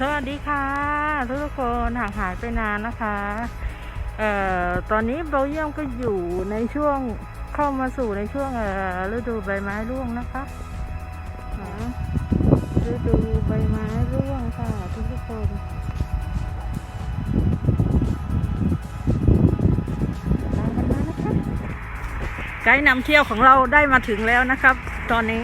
สวัสดีค่ะทุกคนห่างหายไปนานนะคะเอ่อตอนนี้เบลเยียมก็อยู่ในช่วงเข้ามาสู่ในช่วงเอ่อฤดูใบไม้ร่วงนะคะฤดูใบไม้ร่วงค่ะทุกทุกคนไกด์นำเที่ยวของเราได้มาถึงแล้วนะครับ ตอนนี้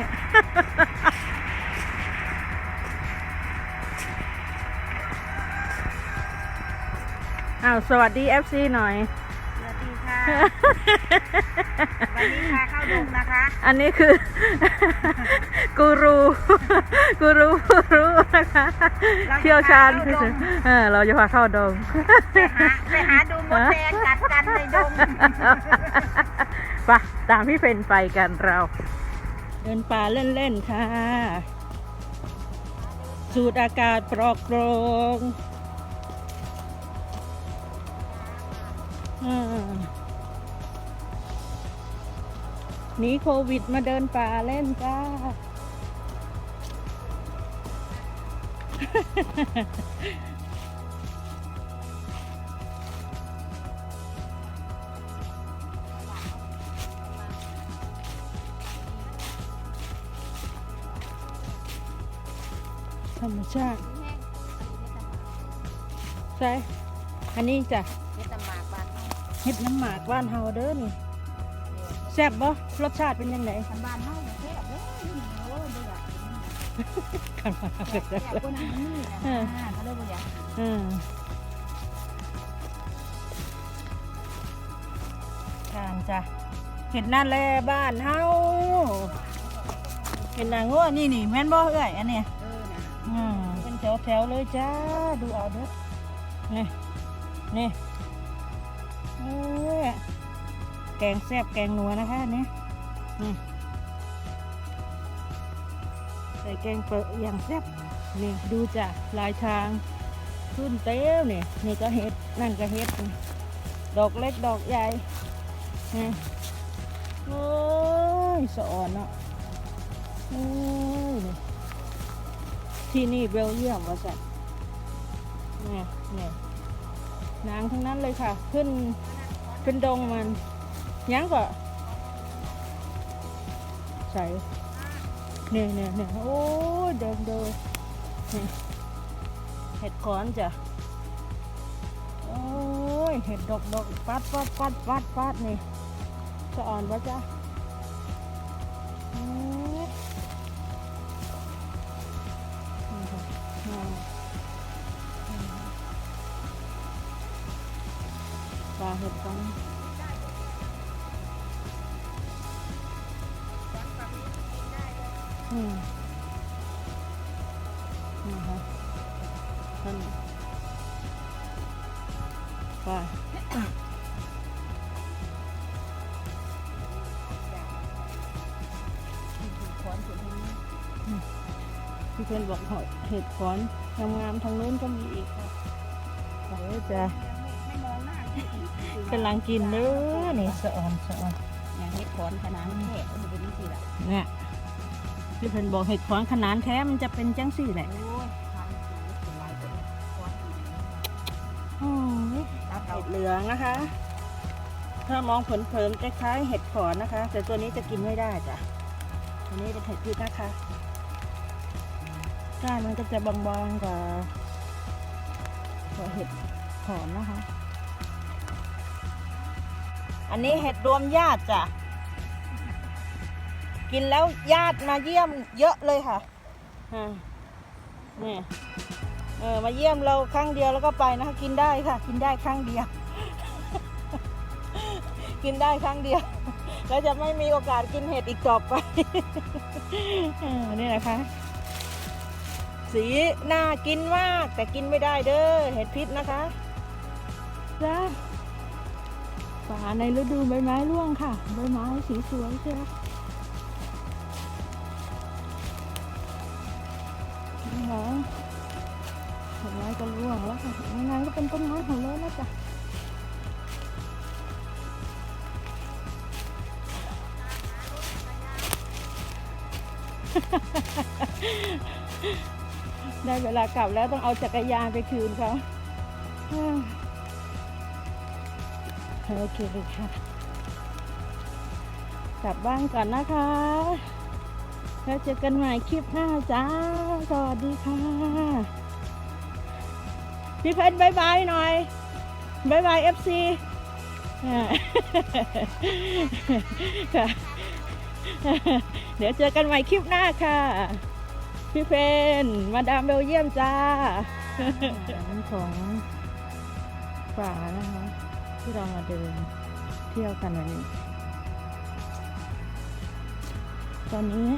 อ้าวสวัสดี FC หน่อย สวัสดีค่ะ วันนี้พาเข้าดงนะคะ อันนี้คือ กูรูกูรูกูรู้นะคะเที่ยวชาญที่สุดเออเราจะพาเข้าดง ไปหาไปหาดูมดแดงกัดกันในดง ไปตามพี่เพนไปกันเรา เดินป่าเล่น ๆ ค่ะ สูดอากาศปลอดโปร่ง หนีโควิดมาเดินป่าเล่นจ้า ธรรมชาติใช่ อันนี้จ้ะ เห็ดน้ำหมากบ้านเฮาเด้อนี่แซ่บบ่รสชาติเป็นยังไงทำบ้านเฮาเนี่ยแซ่บเด้อโอ้ยบ่อยากกินนะกันมาแซ่บแซ่บกว่านั้นนี่นะก็เลยบ่อยากกินอืมทานจ้ะเห็ดนั่นแหละบ้านเฮาเห็ดนางงัวนี่นี่แม่นบ่เอ้ยอันเนี้ยเออนะอืมเป็นแถวแถวๆเลยจ้าดูเอาเด้อนี่นี่เอ้ย แกงแซ่บแกงนัวนะคะอันนี่นี่ใส่แกงเปิดอย่างแซ่บนี่ดูจ้ะลายทางขึ้นเต้วนี่นี่ก็เห็ดนั่นก็เห็ดดอกเล็กดอกใหญ่นี่โอ้ยสะอ่อนเนาะโอ้ยที่นี่เบลเยียมว่าสัตเนี่นี่ ยนางทั้งนั้นเลยค่ะ ขึ้นขึ้นดงมันยังก็ใส่เนี่ยเนี่ยเนี่ยโอ้ยเดินเดินนี่เห็ดขอนจ้ะโอ้ยเห็ดดอกดอกปัดปัดปัดปัดปัดนี่สะอ่อนปะจ๊ะอืมอืมค่ะ ปลาเห็ดกันอืมนี่ค่ะนั่นปลาพี่เพื่อนบอกหอยเห็ดขอนงามๆทางนู้นก็มีอีกค่ะเดี๋ยวจะ กำลังกินเด้อนี่สะอ่อนสะอ่อนอย่างเฮ็ดขอนขนาดแค่มันเป็นจังซี่ล่ะเนี่ยพี่เพิ่นบอกเห็ดขวางขนานแท้มันจะเป็นจังสี่แหละโอ้ยเห็ดเหลืองนะคะ ถ้ามองเผินๆจะคล้ายเห็ดขอนนะคะ แต่ตัวนี้จะกินไม่ได้จ้ะอันนี้เป็นเห็ดพิษนะคะก้านมันก็จะบางๆกว่าเห็ดขอนนะคะ อันนี้เห็ดรวมญาติจ้ะ กินแล้วญาติมาเยี่ยมเยอะเลยค่ะนี่เออมาเยี่ยมเราครั้งเดียวแล้วก็ไปนะคะกินได้ค่ะ กินได้ครั้งเดียว กินได้ครั้งเดียว แล้วจะไม่มีโอกาสกินเห็ดอีกต่อไปออนี่นะคะ สีน่ากินมาก แต่กินไม่ได้เด้อเห็ดพิษนะคะจ้าาในฤดูใบไม้ร่วงค่ะ ใบไม้สีสวยใช่ไหมนี่ค่ะต้นไม้ก็ร่วงแล้วค่ะงานก็เป็นต้นไม้ของเราแล้วจ้ะได้เวลากลับแล้วต้องเอาจักรยานไปคืนเขา โอเคค่ะ กลับบ้านก่อนนะคะ แล้วเจอกันใหม่คลิปหน้าจ้า สวัสดีค่ะ พี่เพชรบายบายหน่อยบายบายเอฟซีค่ะเดี๋ยวเจอกันใหม่คลิปหน้าค่ะ พี่เพนมาดามเบลเยี่ยมจ้าของป่านะคะ ที่เรามาเดินเที่ยวกันวันนี้ ตอนนี้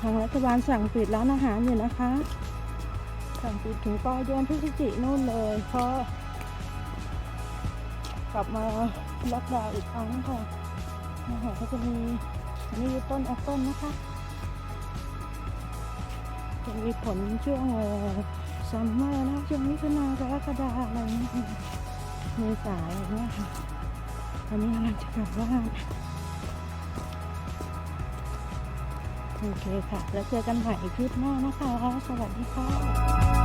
ทางรัฐบาลสั่งปิดร้านอาหารอยู่นะคะ สั่งปิดถึงปลายเดือนพฤศจิกนู่นเลยเพราะกลับมาล็อกดาวน์อีกครั้งค่ะนะคะก็จะมีนนี้ต้นแอปเปิลนะคะจะมีผลช่วงซัมเมอร์นะช่วงมิถุนากรกฎาอะไรเงี้ มษายแบบนี้ค่ะอันนี้กำลังจะกลับบ้านโอเคค่ะ แล้วเจอกันใหม่คลิปหน้านะคะ สวัสดีค่ะ